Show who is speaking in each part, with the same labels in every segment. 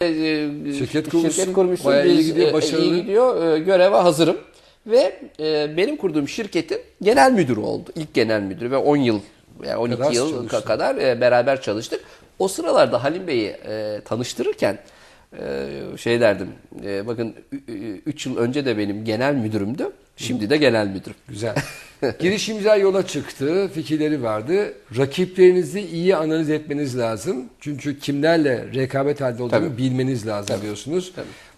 Speaker 1: e,
Speaker 2: Şirket kurmuşsun,
Speaker 1: şirket kurmuşsun.
Speaker 2: bayağı iyi gidiyor,
Speaker 1: e,
Speaker 2: başarılı.
Speaker 1: iyi gidiyor. E, Göreve hazırım. Ve e, benim kurduğum şirketin genel müdürü oldu. İlk genel müdürü ve 10 yıl, yani 12
Speaker 2: Kadar
Speaker 1: yıl
Speaker 2: çalıştın.
Speaker 1: kadar e, beraber çalıştık. O sıralarda Halim Bey'i e, tanıştırırken e, şey derdim, e, bakın 3 yıl önce de benim genel müdürümdü, şimdi de genel müdürüm.
Speaker 2: Güzel. Girişimciler yola çıktı, fikirleri vardı. Rakiplerinizi iyi analiz etmeniz lazım. Çünkü kimlerle rekabet halinde olduğunu
Speaker 1: Tabii.
Speaker 2: bilmeniz lazım diyorsunuz.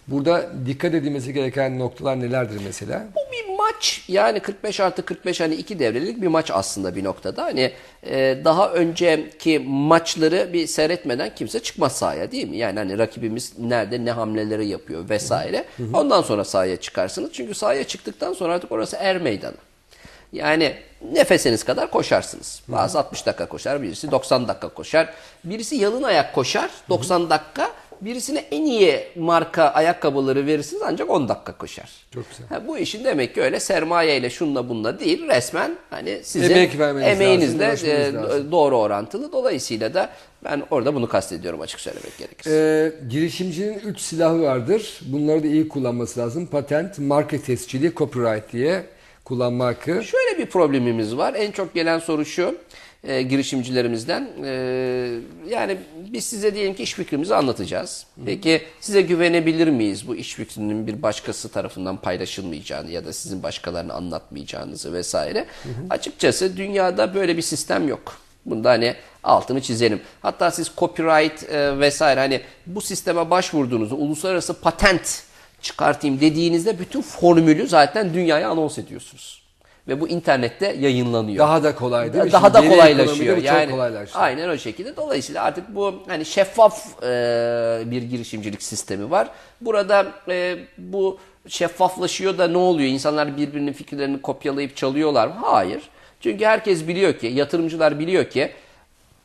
Speaker 2: Burada dikkat edilmesi gereken noktalar nelerdir mesela?
Speaker 1: Bu bir maç yani 45 artı 45 hani iki devrelik bir maç aslında bir noktada. Hani e, daha önceki maçları bir seyretmeden kimse çıkmaz sahaya değil mi? Yani hani rakibimiz nerede ne hamleleri yapıyor vesaire. Ondan sonra sahaya çıkarsınız. Çünkü sahaya çıktıktan sonra artık orası er meydanı. Yani nefesiniz kadar koşarsınız. Bazı 60 dakika koşar, birisi 90 dakika koşar. Birisi yalın ayak koşar 90 dakika. Birisine en iyi marka ayakkabıları verirsiniz ancak 10 dakika koşar.
Speaker 2: Çok güzel.
Speaker 1: Ha, bu işin demek ki öyle sermayeyle şunla bununla değil resmen hani sizin
Speaker 2: Emek lazım,
Speaker 1: emeğinizle e,
Speaker 2: lazım.
Speaker 1: doğru orantılı. Dolayısıyla da ben orada bunu kastediyorum açık söylemek gerekirse.
Speaker 2: Ee, girişimcinin üç silahı vardır. Bunları da iyi kullanması lazım. Patent, marka tescili, copyright diye kullanma hakkı.
Speaker 1: Şöyle bir problemimiz var. En çok gelen soru şu e, girişimcilerimizden. E, yani biz size diyelim ki iş fikrimizi anlatacağız. Peki size güvenebilir miyiz bu iş fikrinin bir başkası tarafından paylaşılmayacağını ya da sizin başkalarına anlatmayacağınızı vesaire. Açıkçası dünyada böyle bir sistem yok. Bunda hani altını çizelim. Hatta siz copyright e, vesaire hani bu sisteme başvurduğunuzda uluslararası patent çıkartayım dediğinizde bütün formülü zaten dünyaya anons ediyorsunuz. Ve bu internette yayınlanıyor.
Speaker 2: Daha da kolay değil mi?
Speaker 1: Daha
Speaker 2: Şimdi
Speaker 1: da kolaylaşıyor. Yani
Speaker 2: kolaylaştı.
Speaker 1: aynen o şekilde. Dolayısıyla artık bu hani şeffaf e, bir girişimcilik sistemi var. Burada e, bu şeffaflaşıyor da ne oluyor? İnsanlar birbirinin fikirlerini kopyalayıp çalıyorlar mı? Hayır. Çünkü herkes biliyor ki, yatırımcılar biliyor ki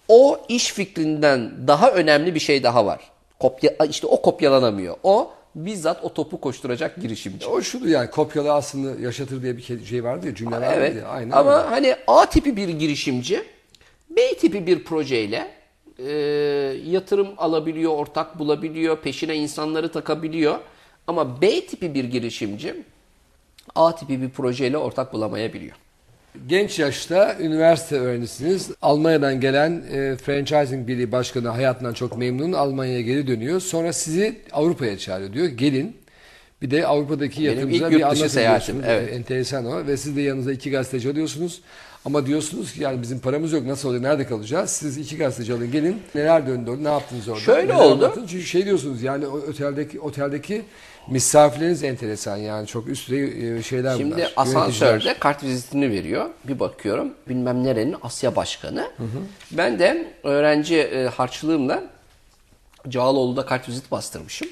Speaker 1: o iş fikrinden daha önemli bir şey daha var. Kopya, işte o kopyalanamıyor. O bizzat o topu koşturacak girişimci.
Speaker 2: O şudur yani kopyalı aslında yaşatır diye bir şey vardı ya cümle vardı
Speaker 1: Evet.
Speaker 2: ya. Aynen
Speaker 1: Ama
Speaker 2: öyle.
Speaker 1: hani A tipi bir girişimci B tipi bir projeyle e, yatırım alabiliyor, ortak bulabiliyor, peşine insanları takabiliyor. Ama B tipi bir girişimci A tipi bir projeyle ortak bulamayabiliyor.
Speaker 2: Genç yaşta üniversite öğrencisiniz. Almanya'dan gelen e, franchising birliği başkanı hayatından çok memnun. Almanya'ya geri dönüyor. Sonra sizi Avrupa'ya çağırıyor diyor. Gelin. Bir de Avrupa'daki
Speaker 1: Benim
Speaker 2: yatırımcılara bir anlatın
Speaker 1: seyahatim, evet.
Speaker 2: Enteresan o. Ve siz de yanınızda iki gazeteci alıyorsunuz. Ama diyorsunuz ki yani bizim paramız yok. Nasıl olacak? Nerede kalacağız? Siz iki gazeteci alın gelin. Neler döndü orada? Ne yaptınız orada?
Speaker 1: Şöyle
Speaker 2: Neler
Speaker 1: oldu.
Speaker 2: anlatın? Çünkü şey diyorsunuz yani oteldeki oteldeki misafirleriniz enteresan yani çok üst düzey e, şeyler
Speaker 1: Şimdi
Speaker 2: bunlar. Yöneticiler.
Speaker 1: asansörde kart vizitini veriyor. Bir bakıyorum bilmem nerenin Asya Başkanı. Ben de öğrenci e, harçlığımla Cağaloğlu'da kart vizit bastırmışım.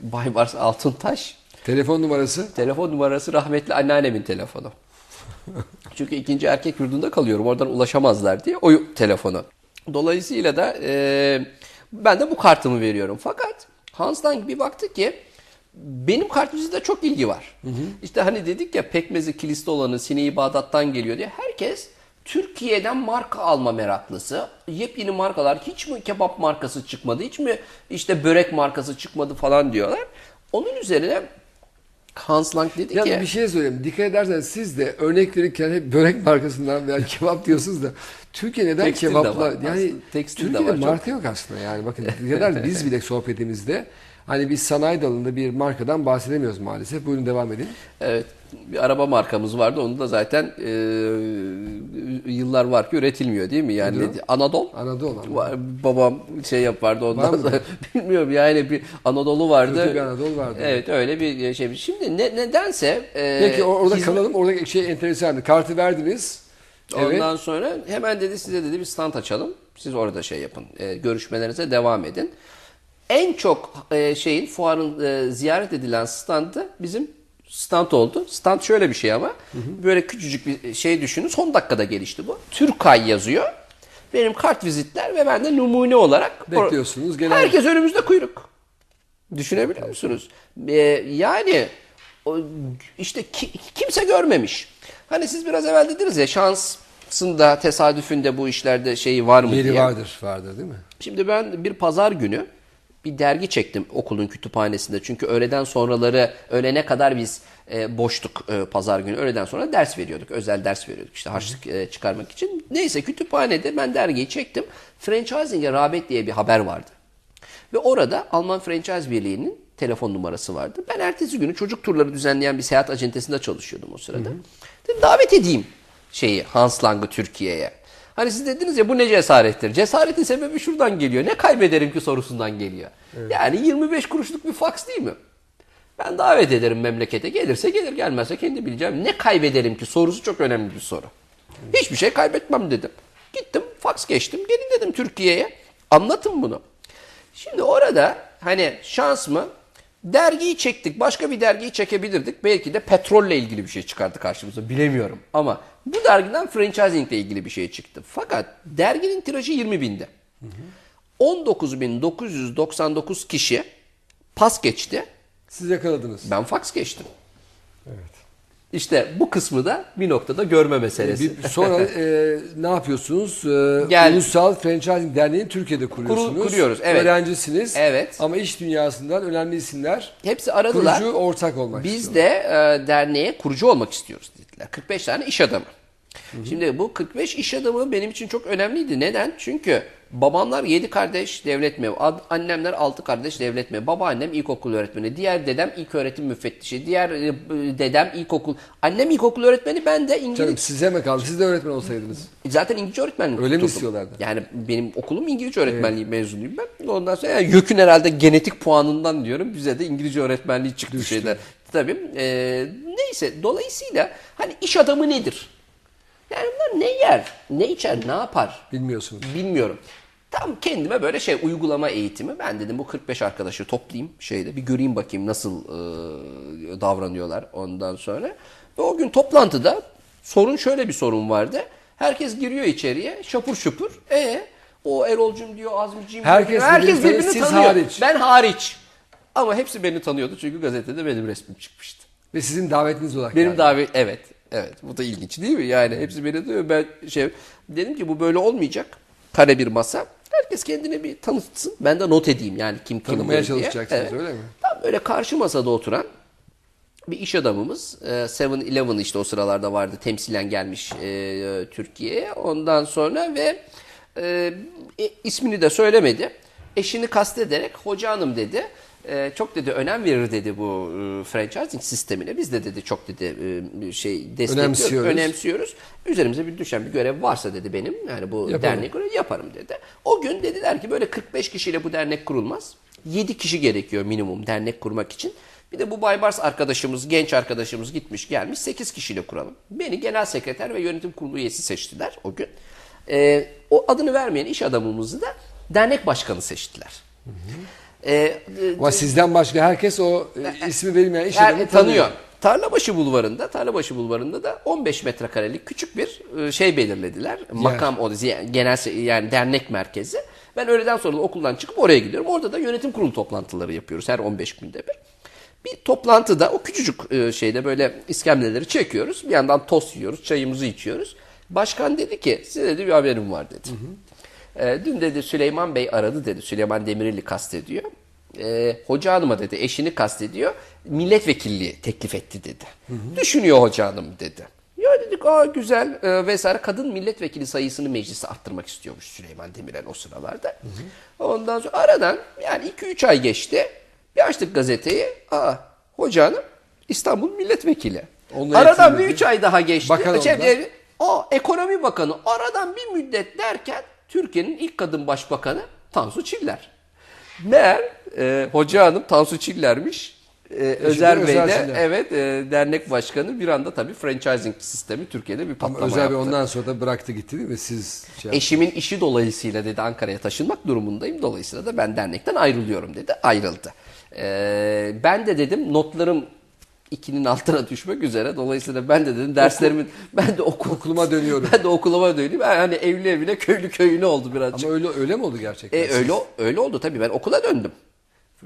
Speaker 1: Baybars Altıntaş.
Speaker 2: Telefon numarası?
Speaker 1: Telefon numarası rahmetli anneannemin telefonu. Çünkü ikinci erkek yurdunda kalıyorum. Oradan ulaşamazlar diye o telefonu. Dolayısıyla da e, ben de bu kartımı veriyorum. Fakat Hans Lang bir baktı ki benim kart vizite çok ilgi var. İşte hani dedik ya pekmezi kiliste olanı sineği Bağdat'tan geliyor diye. Herkes Türkiye'den marka alma meraklısı. Yepyeni markalar hiç mi kebap markası çıkmadı, hiç mi işte börek markası çıkmadı falan diyorlar. Onun üzerine Hans Lang dedi
Speaker 2: Ya
Speaker 1: ki
Speaker 2: bir şey söyleyeyim. Dikkat ederseniz siz de örnek verirken hep börek markasından veya kebap diyorsunuz da Türkiye neden
Speaker 1: Tekstil de
Speaker 2: kebapla
Speaker 1: var
Speaker 2: yani.
Speaker 1: Tekstil de
Speaker 2: Türkiye'de
Speaker 1: var çok.
Speaker 2: marka yok aslında yani bakın neden biz bile sohbetimizde hani biz sanayi dalında bir markadan bahsedemiyoruz maalesef. Buyurun devam edin.
Speaker 1: Evet. Bir araba markamız vardı. Onu da zaten e, yıllar var ki üretilmiyor değil mi? Yani ne- Anadolu.
Speaker 2: Anadolu.
Speaker 1: Var- Babam şey yapardı
Speaker 2: Var
Speaker 1: ondan
Speaker 2: mı?
Speaker 1: sonra bilmiyorum yani bir Anadolu vardı.
Speaker 2: Kötü bir Anadolu vardı.
Speaker 1: Evet öyle bir şey. Şimdi ne, nedense e,
Speaker 2: Peki or- orada
Speaker 1: hizmet-
Speaker 2: kalalım. Oradaki şey enteresandı. Kartı verdiniz. Evet.
Speaker 1: Ondan sonra hemen dedi size dedi bir stand açalım. Siz orada şey yapın. e, görüşmelerinize devam edin. En çok e, şeyin fuarın e, ziyaret edilen standı bizim stand oldu. Stand şöyle bir şey ama böyle küçücük bir şey düşünün. Son dakikada gelişti bu. Türkay yazıyor. Benim kart vizitler ve ben de numune olarak
Speaker 2: Bekliyorsunuz, gelen-
Speaker 1: Herkes önümüzde kuyruk. Düşünebiliyor musunuz? Ee, yani işte ki- kimse görmemiş. Hani siz biraz evvel dediniz ya şansında tesadüfünde bu işlerde şeyi var mı
Speaker 2: Yeri
Speaker 1: diye.
Speaker 2: vardır. Vardır değil mi?
Speaker 1: Şimdi ben bir pazar günü bir dergi çektim okulun kütüphanesinde. Çünkü öğleden sonraları öğlene kadar biz e, boştuk e, pazar günü. Öğleden sonra ders veriyorduk. Özel ders veriyorduk işte harçlık e, çıkarmak için. Neyse kütüphanede ben dergiyi çektim. Franchising'e rağbet diye bir haber vardı. Ve orada Alman Franchise Birliği'nin telefon numarası vardı. Ben ertesi günü çocuk turları düzenleyen bir seyahat acentesinde çalışıyordum o sırada. Dedim, davet edeyim şeyi Hans Lang'ı Türkiye'ye. Hani siz dediniz ya bu ne cesarettir? Cesaretin sebebi şuradan geliyor. Ne kaybederim ki sorusundan geliyor. Yani 25 kuruşluk bir faks değil mi? Ben davet ederim memlekete. Gelirse gelir gelmezse kendi bileceğim. Ne kaybederim ki sorusu çok önemli bir soru. Hiçbir şey kaybetmem dedim. Gittim faks geçtim. Gelin dedim Türkiye'ye. Anlatın bunu. Şimdi orada hani şans mı? Dergiyi çektik. Başka bir dergiyi çekebilirdik. Belki de petrolle ilgili bir şey çıkardı karşımıza. Bilemiyorum. Ama bu dergiden franchising ile ilgili bir şey çıktı. Fakat derginin tirajı 20 binde. 19.999 kişi pas geçti.
Speaker 2: Siz yakaladınız.
Speaker 1: Ben fax geçtim.
Speaker 2: Evet.
Speaker 1: İşte bu kısmı da bir noktada görme meselesi.
Speaker 2: Bir, sonra e, ne yapıyorsunuz? E,
Speaker 1: Gel-
Speaker 2: Ulusal Franchising Derneği'ni Türkiye'de kuruyorsunuz.
Speaker 1: kuruyoruz, evet.
Speaker 2: Öğrencisiniz.
Speaker 1: Evet.
Speaker 2: Ama iş dünyasından önemli isimler
Speaker 1: Hepsi aradılar.
Speaker 2: kurucu ortak olmak
Speaker 1: Biz
Speaker 2: istiyorlar.
Speaker 1: de e, derneğe kurucu olmak istiyoruz dediler. 45 tane iş adamı. Şimdi bu 45 iş adamı benim için çok önemliydi. Neden? Çünkü babamlar 7 kardeş devlet ad- annemler 6 kardeş devlet memuru, babaannem ilkokul öğretmeni, diğer dedem ilk öğretim müfettişi, diğer e, dedem ilkokul, annem ilkokul öğretmeni, ben de İngiliz.
Speaker 2: Canım size mi kaldı? Siz de öğretmen olsaydınız.
Speaker 1: Zaten İngilizce öğretmenlik
Speaker 2: Öyle mi
Speaker 1: tuttum.
Speaker 2: istiyorlardı?
Speaker 1: Yani benim okulum İngilizce öğretmenliği mezunuyum ben. Ondan sonra yani YÖK'ün herhalde genetik puanından diyorum bize de İngilizce öğretmenliği çıktı şeyler. Tabii. Ee, neyse dolayısıyla hani iş adamı nedir? Yani bunlar ne yer, ne içer, ne yapar
Speaker 2: Bilmiyorsunuz.
Speaker 1: bilmiyorum. Tam kendime böyle şey uygulama eğitimi. Ben dedim bu 45 arkadaşı toplayayım şeyde bir göreyim bakayım nasıl e, davranıyorlar ondan sonra. Ve o gün toplantıda sorun şöyle bir sorun vardı. Herkes giriyor içeriye şapur şupur. E o Erol'cum diyor Azmi'cim
Speaker 2: Herkes
Speaker 1: diyor. herkes
Speaker 2: birbirini
Speaker 1: birbirini tanıyor.
Speaker 2: hariç.
Speaker 1: Ben hariç. Ama hepsi beni tanıyordu çünkü gazetede benim resmim çıkmıştı.
Speaker 2: Ve sizin davetiniz olarak
Speaker 1: Benim
Speaker 2: geldi.
Speaker 1: davet evet. Evet. Bu da ilginç değil mi? Yani hepsi beni diyor. Ben şey dedim ki bu böyle olmayacak. Kare bir masa. Herkes kendini bir tanıtsın. Ben de not edeyim yani kim kim
Speaker 2: Tanımaya
Speaker 1: diye.
Speaker 2: çalışacaksınız,
Speaker 1: Evet.
Speaker 2: öyle mi?
Speaker 1: Tam böyle karşı masada oturan bir iş adamımız. e, 7-Eleven işte o sıralarda vardı. Temsilen gelmiş e, Türkiye'ye. Ondan sonra ve e, e, ismini de söylemedi. Eşini kastederek hoca hanım dedi. E, çok dedi önem verir dedi bu e, franchising sistemine. Biz de dedi çok dedi e, şey destekliyoruz,
Speaker 2: Önemsiyoruz.
Speaker 1: önemsiyoruz. Üzerimize bir düşen bir görev varsa dedi benim. Yani bu
Speaker 2: Yapalım.
Speaker 1: dernek görevi yaparım dedi. O gün dediler ki böyle 45 kişiyle bu dernek kurulmaz. 7 kişi gerekiyor minimum dernek kurmak için. Bir de bu Baybars arkadaşımız, genç arkadaşımız gitmiş gelmiş 8 kişiyle kuralım. Beni genel sekreter ve yönetim kurulu üyesi seçtiler o gün. Ee, o adını vermeyen iş adamımızı da dernek başkanı seçtiler. Ee, e,
Speaker 2: Ama sizden başka herkes o e, ismi verilmeyen iş
Speaker 1: her-
Speaker 2: adamı
Speaker 1: tanıyor. Tarlabaşı Bulvarı'nda, Tarlabaşı Bulvarı'nda da 15 metrekarelik küçük bir e, şey belirlediler. Makam odası, yani genel yani dernek merkezi. Ben öğleden sonra da okuldan çıkıp oraya gidiyorum. Orada da yönetim kurulu toplantıları yapıyoruz her 15 günde bir. Bir toplantıda o küçücük e, şeyde böyle iskemleleri çekiyoruz. Bir yandan tost yiyoruz, çayımızı içiyoruz. Başkan dedi ki size dedi bir haberim var dedi. E, dün dedi Süleyman Bey aradı dedi. Süleyman Demirel'i kastediyor. E, hoca hanıma dedi eşini kastediyor. Milletvekilliği teklif etti dedi. Düşünüyor hoca hanım dedi. Ya dedik aa güzel e, vesaire. Kadın milletvekili sayısını meclise arttırmak istiyormuş Süleyman Demirel o sıralarda. Ondan sonra aradan yani 2-3 ay geçti. Bir açtık gazeteyi. Aa hoca hanım İstanbul milletvekili.
Speaker 2: Onunla
Speaker 1: aradan bir
Speaker 2: yetinmedi.
Speaker 1: 3 ay daha geçti.
Speaker 2: Bakan
Speaker 1: Şey, e, Aa, ekonomi bakanı aradan bir müddet derken Türkiye'nin ilk kadın başbakanı Tansu Çiller. Meğer e, hoca hanım Tansu Çiller'miş. E, Özer Bey
Speaker 2: Özer
Speaker 1: de evet e, dernek başkanı bir anda tabii franchising sistemi Türkiye'de bir
Speaker 2: Ama
Speaker 1: patlama
Speaker 2: Özel Bey
Speaker 1: yaptı.
Speaker 2: ondan sonra da bıraktı gitti değil mi? Siz şey
Speaker 1: Eşimin işi dolayısıyla dedi Ankara'ya taşınmak durumundayım. Dolayısıyla da ben dernekten ayrılıyorum dedi. Ayrıldı. E, ben de dedim notlarım ikinin altına düşmek üzere. Dolayısıyla ben de dedim derslerimin ben de okul,
Speaker 2: Okuluma dönüyorum.
Speaker 1: Ben de okuluma döneyim. Ben hani evli evine köylü köyüne oldu birazcık.
Speaker 2: Ama öyle öyle mi oldu gerçekten?
Speaker 1: E, öyle öyle oldu tabii ben okula döndüm.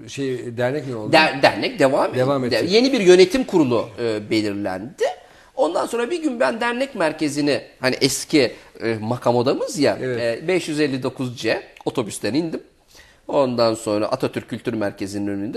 Speaker 2: Şey dernek mi oldu?
Speaker 1: Der- dernek devam,
Speaker 2: Devam
Speaker 1: de-
Speaker 2: edecek.
Speaker 1: Yeni bir yönetim kurulu e, belirlendi. Ondan sonra bir gün ben dernek merkezini hani eski e, makam odamız ya
Speaker 2: Evet.
Speaker 1: e, 559C otobüsten indim. Ondan sonra Atatürk Kültür Merkezi'nin önünde